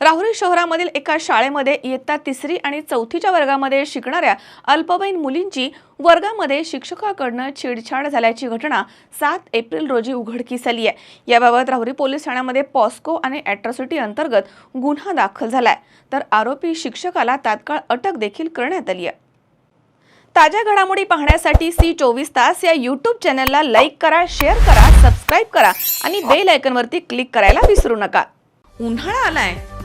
राहुरी शहरामधील एका शाळेमध्ये इयत्ता तिसरी आणि चौथीच्या वर्गामध्ये शिकणाऱ्या अल्पवयीन मुलींची वर्गामध्ये शिक्षकाकडनं छेडछाड झाल्याची घटना सात एप्रिल रोजी उघडकीस आली आहे. याबाबत राहुरी पोलीस ठाण्यामध्ये पॉस्को आणि अॅट्रॉसिटी अंतर्गत गुन्हा दाखल झालाय. तर आरोपी शिक्षकाला तात्काळ अटक देखील करण्यात आली आहे. ताज्या घडामोडी पाहण्यासाठी सी चोवीस तास या यूट्यूब चॅनलला लाईक करा शेअर करा सबस्क्राईब करा आणि बेल आयकनवरती क्लिक करायला विसरू नका. उन्हाळा आलाय.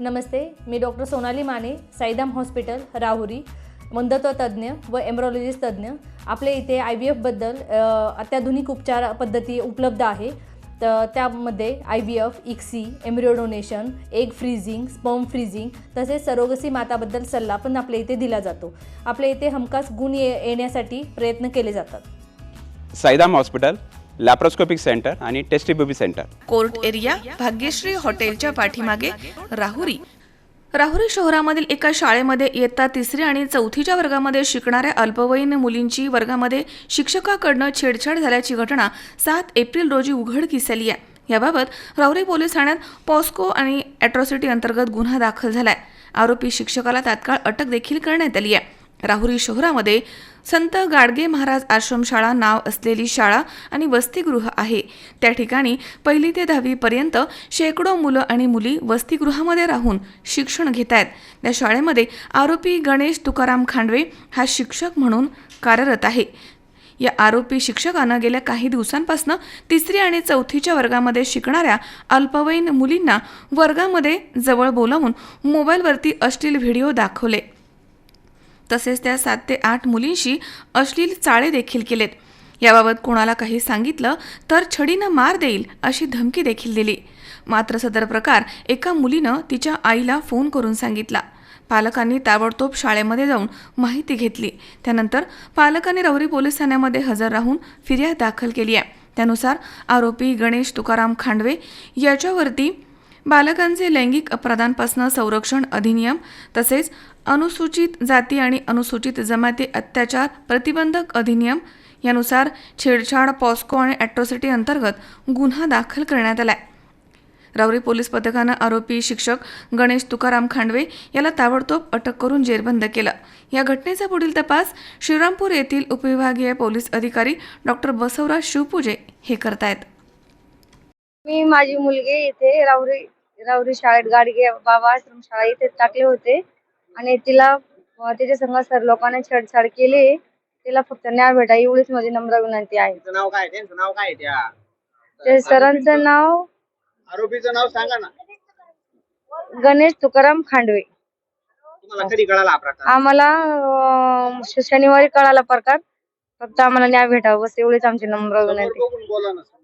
नमस्ते मी डॉक्टर सोनाली माने साईदाम हॉस्पिटल राहुरी मंदत्व तज्ज्ञ व एम्ब्रॉलॉजिस्ट तज्ज्ञ. आपल्या इथे आय व्ही एफबद्दल अत्याधुनिक उपचार पद्धती उपलब्ध आहे. तर त्यामध्ये I V F ICSI embryo donation egg freezing sperm freezing तसेच सरोगसी माताबद्दल सल्ला पण आपल्या इथे दिला जातो. आपल्या इथे हमखास गुण ये येण्यासाठी प्रयत्न केले जातात. साईदाम हॉस्पिटल. लॅप्रोस्कोपिक सेंटर आणि test tube baby centre court area Bhagyashree हॉटेलच्या पाठीमागे राहुरी. राहुरी शहरामधील एका शाळेमध्ये इयत्ता तिसरी आणि चौथीच्या वर्गामध्ये शिकणाऱ्या अल्पवयीन मुलींची वर्गामध्ये शिक्षकाकडनं छेडछाड झाल्याची घटना सात एप्रिल रोजी उघडकीस आली आहे. याबाबत राहुरी पोलीस ठाण्यात पॉस्को आणि अॅट्रॉसिटी अंतर्गत गुन्हा दाखल झालाय. आरोपी शिक्षकाला तात्काळ अटक देखील करण्यात आली आहे. राहुरी शहरामध्ये संत गाडगे महाराज आश्रमशाळा नाव असलेली शाळा आणि वसतिगृह आहे. त्या ठिकाणी पहिली ते दहावीपर्यंत शेकडो मुलं आणि मुली वसतिगृहामध्ये राहून शिक्षण घेत आहेत त्या शाळेमध्ये आरोपी गणेश तुकाराम खांडवे हा शिक्षक म्हणून कार्यरत आहे. या आरोपी शिक्षकानं गेल्या काही दिवसांपासून तिसरी आणि चौथीच्या वर्गामध्ये शिकणाऱ्या अल्पवयीन मुलींना वर्गामध्ये जवळ बोलावून मोबाईलवरती अश्लील व्हिडिओ दाखवले. तसेच त्या सात ते आठ मुलींशी अश्लील चाळे देखील केलेत. याबाबत कोणाला काही सांगितलं तर छडीनं मार देईल अशी धमकी देखील दिली. मात्र सदर प्रकार एका मुलीनं तिच्या आईला फोन करून सांगितला. पालकांनी ताबडतोब शाळेमध्ये जाऊन माहिती घेतली. त्यानंतर पालकांनी रवरी पोलीस ठाण्यामध्ये हजर राहून फिर्याद दाखल केली आहे. त्यानुसार आरोपी गणेश तुकाराम खांडवे याच्यावरती बालकांचे लैंगिक अपराधांपासून संरक्षण अधिनियम तसेच अनुसूचित जाती आणि अनुसूचित जमाती अत्याचार प्रतिबंधक अधिनियम यानुसार छेडछाड पॉस्को आणि ॲट्रॉसिटी अंतर्गत गुन्हा दाखल करण्यात आला रावरी पोलीस पथकानं आरोपी शिक्षक गणेश तुकाराम खांडवे याला ताबडतोब अटक करून जेरबंद केलं. या घटनेचा पुढील तपास श्रीरामपूर येथील उपविभागीय पोलीस अधिकारी डॉक्टर बसवराज शिवपूजे हे करतायत. मी माझी मुलगी इथे राहुरी राहुरी शाळेत गाडगे बाबा आश्रम शाळा इथे टाकले होते. आणि तिला तिच्या संग सर लोकांनी छेडछाड केली. तिला फक्त न्याय भेटा एवढीच माझी नम्र विनंती आहे. त्यांचं नाव काय? त्यांचं नाव काय आहे त्या? ते सरांचं नाव आरोपीचं नाव सांगा ना. गणेश तुकाराम खांडवे. तुम्हाला कधी कळाला हा प्रकार? आम्हाला अं, श- शनिवारी कळाला प्रकार. फक्त आम्हाला न्याय भेटावा बस एवढीच आमची नम्र समोर विनंती. बघून बोला ना. समोर.